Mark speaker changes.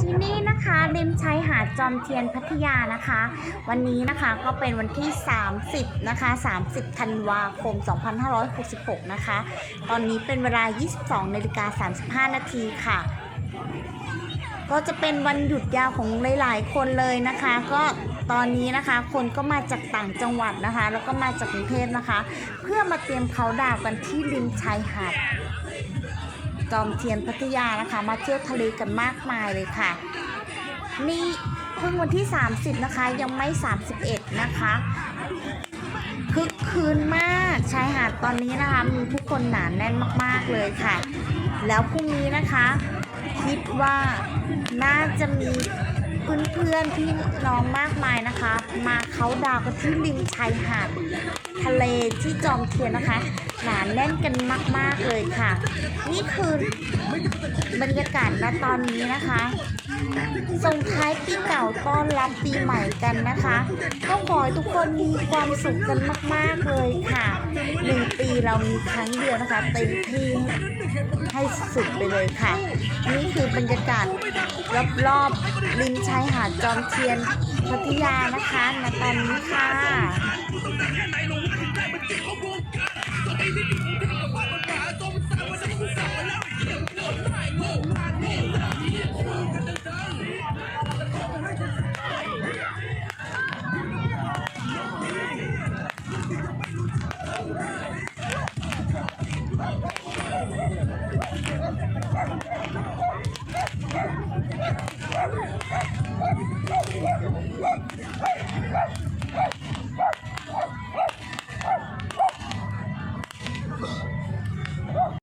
Speaker 1: ที่นี่นะคะริมชายหาดจอมเทียนพัทยานะคะ วันนี้นะคะก็เป็นวันที่ 30 นะคะ 30 ธันวาคม 2566 นะคะ ตอนนี้เป็นเวลา 22นาฬิกา35 นาทีค่ะ ก็จะเป็นวันหยุดยาวของหลาย ๆ คนเลยนะคะ ก็ตอนนี้นะคะ คนก็มาจากต่างจังหวัดนะคะ แล้วก็มาจากกรุงเทพนะคะ เพื่อมาเตรียมเขาดาวกันที่ริมชายหาด จอมเทียนพัทยานะคะ มาเที่ยวทะเลกันมากมายเลยค่ะนี่เพิ่งวันที่ 30 นะคะ ยังไม่ 31 นะคะคึกคืนมากชายหาดตอนนี้นะคะ มีผู้คนหนาแน่นมาก ๆ เลยค่ะ แล้วพรุ่งนี้นะคะ คิดว่าน่าจะมี เพื่อนๆพี่น้องมากมายนะคะ มาเขาดาวกันที่ริมชายหาดทะเลที่จอมเทียนนะคะ หนาแน่นกันมาก ๆ เลยค่ะ นี่คือบรรยากาศณตอนนี้นะคะส่งท้ายปีเก่าต้อนรับปีใหม่กันนะคะ ก็ขอให้ทุกคนมีความสุขกันมาก ๆ เลยค่ะหนึ่ง ปีเรามีครั้งเดียวนะคะเต็มที่ให้สุดไปเลยค่ะ นี่คือบรรยากาศรอบๆริมชายหาดจอมเทียนพัทยานะคะณตอนนี้ค่ะ